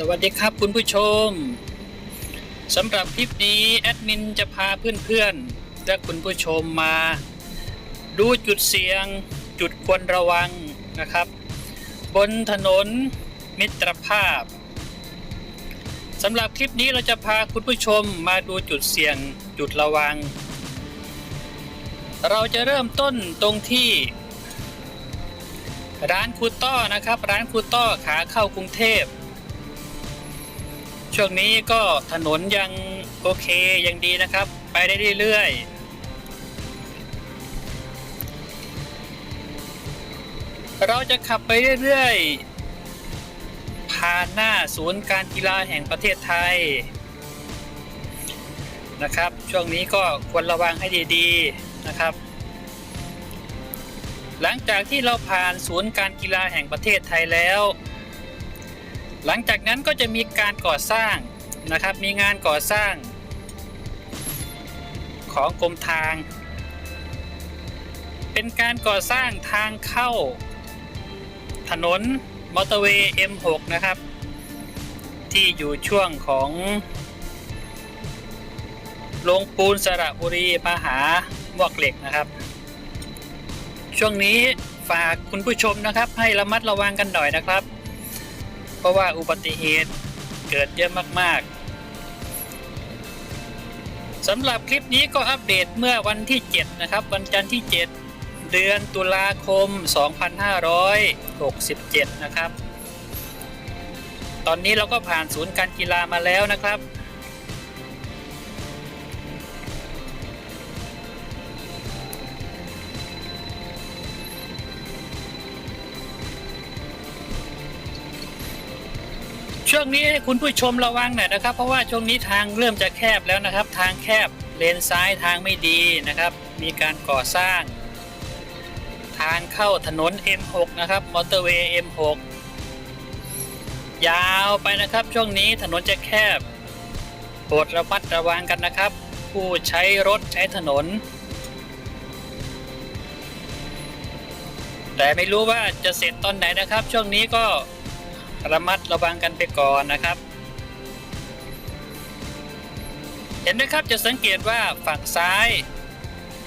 สวัสดีครับคุณผู้ชมสำหรับคลิปนี้แอดมินจะพาเพื่อนๆและคุณผู้ชมมา ดูจุดเสี่ยงจุดควรระวังนะครับ บนถนนมิตรภาพสำหรับคลิปนี้เราจะพาคุณผู้ชมมาดูจุดเสี่ยงจุดระวัง เราจะเริ่มต้นตรงที่ร้านคูต้อนะครับ ร้านคูต้อขาเข้ากรุงเทพ ช่วงนี้ก็ถนนยังโอเคยังดีนะครับ ไปได้เรื่อยๆ เราจะขับไปเรื่อยๆ ผ่านหน้าศูนย์การกีฬาแห่งประเทศไทย นะครับ ช่วงนี้ก็ควรระวังให้ดีๆนะครับ หลังจากที่เราผ่านศูนย์การกีฬาแห่งประเทศไทยแล้ว หลังจากนั้นก็จะมีการก่อสร้างนะครับ มีงานก่อสร้าง ของกรมทาง เป็นการก่อสร้างทางเข้า ถนนมอเตอร์เวย์ M6 นะครับ ที่อยู่ช่วงของโรงปูนสระบุรีมาหามวกเหล็กนะครับ ช่วงนี้ฝากคุณผู้ชมนะครับให้ระมัดระวังกันหน่อยนะครับ เพราะว่าอุบัติเหตุเกิดเยอะมากๆสำหรับคลิปนี้ก็อัปเดตเมื่อวันที่ 7 นะครับ วันจันทร์ที่ 7 เดือนตุลาคม 2567 นะครับ ตอนนี้เราก็ผ่านศูนย์การกีฬามาแล้วนะครับ ช่วงนี้ให้คุณผู้ชมระวังหน่อยนะครับ เพราะว่าช่วงนี้ทางเริ่มจะแคบแล้วนะครับ ทางแคบเลนซ้ายทางไม่ดีนะครับ มีการก่อสร้าง ทางเข้าถนน M6 นะครับมอเตอร์เวย์ M6 ยาวไปนะครับ ช่วงนี้ถนนจะแคบโปรดระมัดระวังกันนะครับ ผู้ใช้รถใช้ถนน แต่ไม่รู้ว่าจะเสร็จตอนไหนนะครับ ช่วงนี้ก็ ระมัดระวังกันไปก่อนนะครับ เห็นไหมครับจะสังเกตว่าฝั่งซ้าย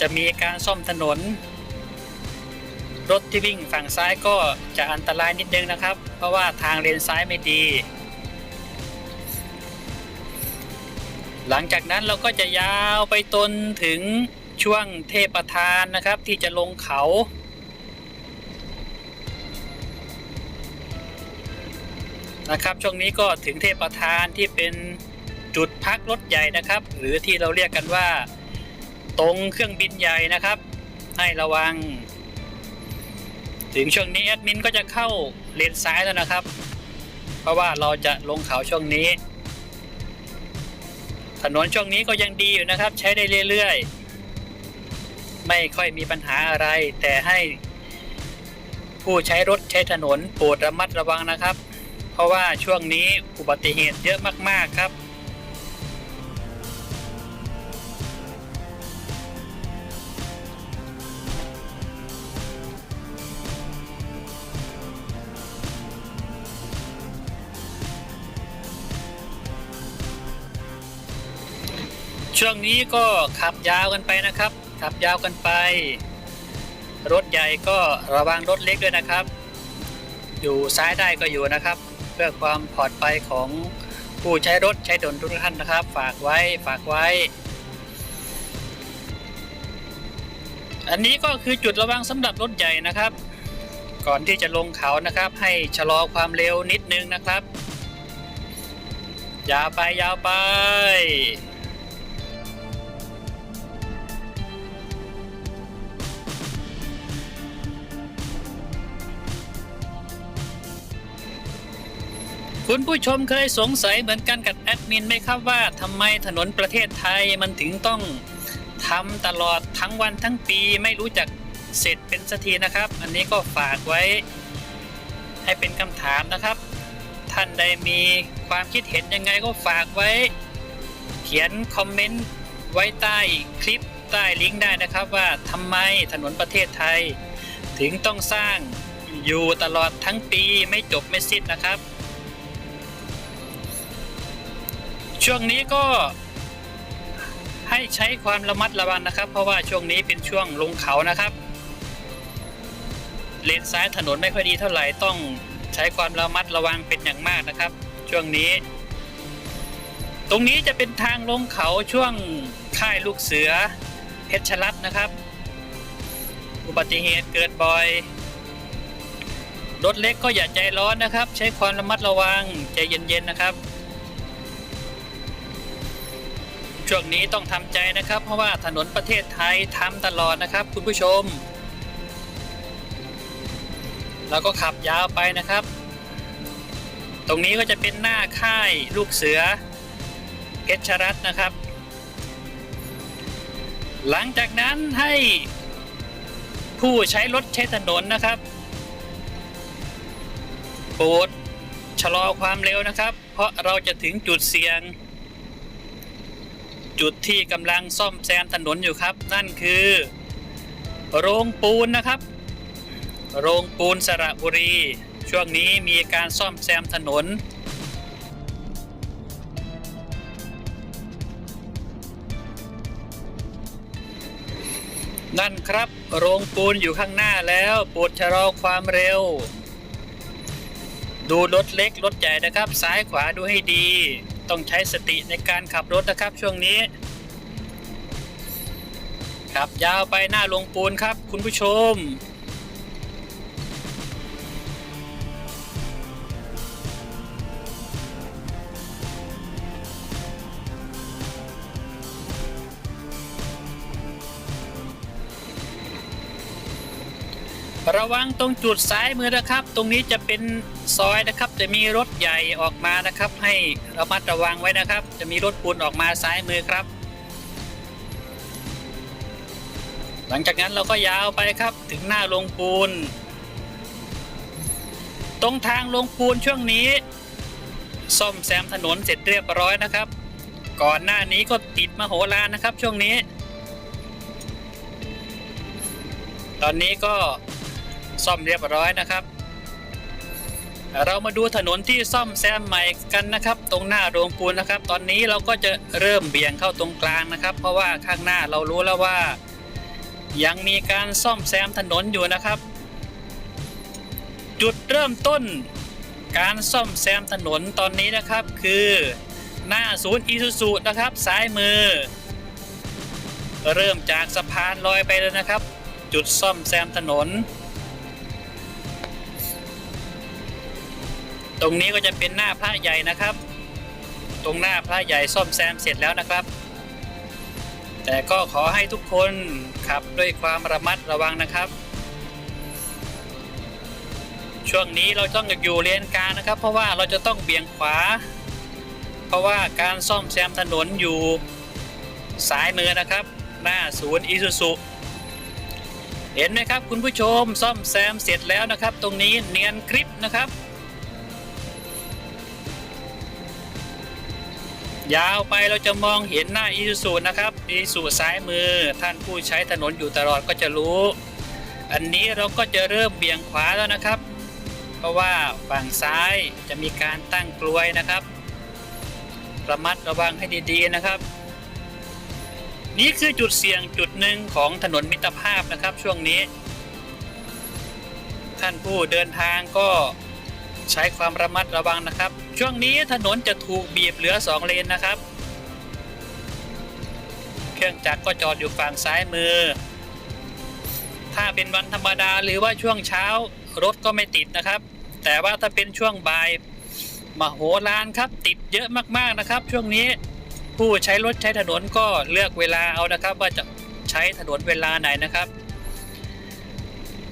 จะมีการซ่อมถนน รถที่วิ่งฝั่งซ้ายก็จะอันตรายนิดนึงนะครับ เพราะว่าทางเลนซ้ายไม่ดี หลังจากนั้นเราก็จะยาวไปตนถึงช่วงเทพประธานนะครับ ที่จะลงเขา นะครับ ช่วงนี้ก็ถึงเทพประธานที่เป็นจุดพักรถใหญ่นะครับ หรือที่เราเรียกกันว่า ตรงเครื่องบินใหญ่นะครับ ให้ระวัง ถึงช่วงนี้แอดมินก็จะเข้าเลนซ้ายแล้วนะครับ เพราะว่าเราจะลงเขาช่วงนี้ ถนนช่วงนี้ก็ยังดีอยู่นะครับ ใช้ได้เรื่อยๆ ไม่ค่อยมีปัญหาอะไร แต่ให้ผู้ใช้รถใช้ถนนโปรดระมัดระวังนะครับ เพราะว่าช่วงนี้อุบัติเหตุเยอะมากๆครับ ช่วงนี้ก็ขับยาวกันไปนะครับ ขับยาวกันไป รถใหญ่ก็ระวังรถเล็กด้วยนะครับ อยู่ซ้ายได้ก็อยู่นะครับ เพื่อความปลอดภัยของผู้ใช้รถใช้ถนนทุกท่านนะครับ ฝากไว้ฝากไว้ อันนี้ก็คือจุดระวังสำหรับรถใหญ่นะครับ ก่อนที่จะลงเขานะครับ ให้ชะลอความเร็วนิดนึงนะครับยาวไปยาวไป คุณผู้ชมเคยสงสัยเหมือนกันกับแอดมินไหมครับว่าทำไมถนนประเทศไทยมันถึงต้องทำตลอดทั้งวันทั้งปีไม่รู้จักเสร็จเป็นสักทีนะครับ อันนี้ก็ฝากไว้ให้เป็นคำถามนะครับ ท่านใดมีความคิดเห็นยังไงก็ฝากไว้ เขียนคอมเมนต์ไว้ใต้คลิปใต้ลิงก์ได้นะครับว่าทำไมถนนประเทศไทย ถึงต้องสร้างอยู่ตลอดทั้งปีไม่จบไม่สิ้นนะครับ ช่วงนี้ก็ให้ใช้ความระมัดระวังนะครับ เพราะว่าช่วงนี้เป็นช่วงลงเขานะครับ เลนซ้ายถนนไม่ค่อยดีเท่าไหร่ต้องใช้ความระมัดระวังเป็นอย่างมากนะครับ ช่วงนี้ ตรงนี้จะเป็นทางลงเขาช่วงค่ายลูกเสือเพชรรัตน์นะครับ อุบัติเหตุเกิดบ่อยรถเล็กก็อย่าใจร้อนนะครับ ใช้ความระมัดระวังใจเย็นๆนะครับ ช่วงนี้ต้องทำใจนะครับ เพราะว่าถนนประเทศไทยทำตลอดนะครับ คุณผู้ชมเราก็ขับยาวไปนะครับ ตรงนี้ก็จะเป็นหน้าค่ายลูกเสือเพชรรัตน์นะครับ หลังจากนั้นให้ผู้ใช้รถใช้ถนนนะครับโปรดชะลอความเร็วนะครับ เพราะเราจะถึงจุดเสี่ยง จุดที่กำลังซ่อมแซมถนนอยู่ครับ นั่นคือ โรงปูนนะครับ โรงปูนสระบุรี ช่วงนี้มีการซ่อมแซมถนนนั่นครับ โรงปูนอยู่ข้างหน้าแล้วโปรดชะลอความเร็ว ดูรถเล็กรถใหญ่นะครับ ซ้ายขวาดูให้ดี ต้องใช้สติในการขับรถนะครับช่วงนี้ขับยาวไปหน้าลงปูนครับคุณผู้ชม ระวังตรงจุดซ้ายมือนะครับ ตรงนี้จะเป็นซอยนะครับ จะมีรถใหญ่ออกมานะครับ ให้ระมัดระวังไว้นะครับ จะมีรถปูนออกมาซ้ายมือครับ หลังจากนั้นเราก็ยาวไปครับถึงหน้าโรงปูน ตรงทางลงปูนช่วงนี้ ซ่อมแซมถนนเสร็จเรียบร้อยนะครับ ก่อนหน้านี้ก็ติดมโหฬารนะครับ ช่วงนี้ ตอนนี้ก็ ซ่อมเรียบร้อยนะครับ เรามาดูถนนที่ซ่อมแซมใหม่กันนะครับ ตรงหน้าโรงปูนนะครับ ตอนนี้เราก็จะเริ่มเบี่ยงเข้าตรงกลางนะครับ เพราะว่าข้างหน้าเรารู้แล้วว่า ยังมีการซ่อมแซมถนนอยู่นะครับ จุดเริ่มต้นการซ่อมแซมถนนตอนนี้นะครับคือหน้าศูนย์อีซูซูนะครับซ้ายมือ เริ่มจากสะพานลอยไปเลยนะครับ จุดซ่อมแซมถนน ตรงนี้ก็จะเป็นหน้าพระใหญ่นะครับ ตรงหน้าพระใหญ่ซ่อมแซมเสร็จแล้วนะครับ แต่ก็ขอให้ทุกคนขับด้วยความระมัดระวังนะครับ ช่วงนี้เราต้องอยู่เลนกลางนะครับ เพราะว่าเราจะต้องเบี่ยงขวา เพราะว่าการซ่อมแซมถนนอยู่สายมือนะครับ หน้าศูนย์อิซูซุเห็นไหมครับคุณผู้ชมซ่อมแซมเสร็จแล้วนะครับ ตรงนี้เนียนคลิปนะครับ ยาวไปเราจะมองเห็นหน้าอีซูซูนะครับอีซูซ้ายมือท่านผู้ใช้ถนนอยู่ตลอดก็จะรู้ อันนี้เราก็จะเริ่มเบี่ยงขวาแล้วนะครับ เพราะว่าฝั่งซ้ายจะมีการตั้งกลวยนะครับ ระมัดระวังให้ดีๆนะครับ นี่คือจุดเสี่ยงจุดหนึ่งของถนนมิตรภาพนะครับช่วงนี้ ท่านผู้เดินทางก็ ใช้ความระมัดระวังนะครับ ช่วงนี้ถนนจะถูกบีบเหลือ 2 เลนนะครับ เครื่องจักรก็จอดอยู่ฝั่งซ้ายมือ ถ้าเป็นวันธรรมดาหรือว่าช่วงเช้ารถก็ไม่ติดนะครับ แต่ว่าถ้าเป็นช่วงบ่ายมโหฬารครับ ติดเยอะมากๆนะครับ ช่วงนี้ผู้ใช้รถใช้ถนนก็เลือกเวลาเอานะครับ ว่าจะใช้ถนนเวลาไหนนะครับ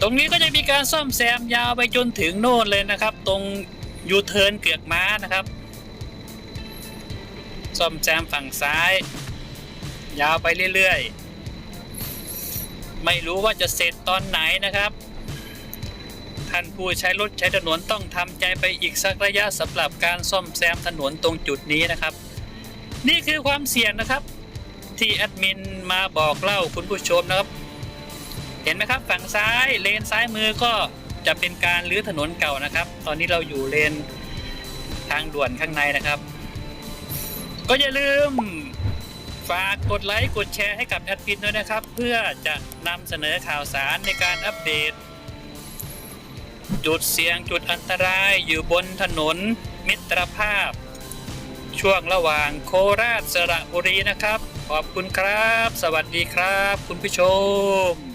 ตรงนี้ก็จะมีการซ่อมแซมยาวไปจนถึงโน่นเลยนะครับ ตรงยูเทิร์นเกือกม้านะครับ ซ่อมแซมฝั่งซ้าย ยาวไปเรื่อยๆ ไม่รู้ว่าจะเสร็จตอนไหนนะครับ ท่านผู้ใช้รถใช้ถนนต้องทำใจไปอีกสักระยะสำหรับการซ่อมแซมถนนตรงจุดนี้นะครับ นี่คือความเสี่ยงนะครับ ที่แอดมินมาบอกเล่าคุณผู้ชมนะครับ เห็นไหมครับฝั่งซ้ายเลนซ้ายมือก็จะเป็นการรื้อถนนเก่านะครับ ตอนนี้เราอยู่เลนทางด่วนข้างในนะครับ ก็อย่าลืมฝากกดไลค์กดแชร์ให้กับแอดมินด้วยนะครับ เพื่อจะนำเสนอข่าวสารในการอัปเดต จุดเสี่ยงจุดอันตรายอยู่บนถนนมิตรภาพ ช่วงระหว่างโคราชสระบุรีนะครับ ขอบคุณครับ สวัสดีครับ คุณผู้ชม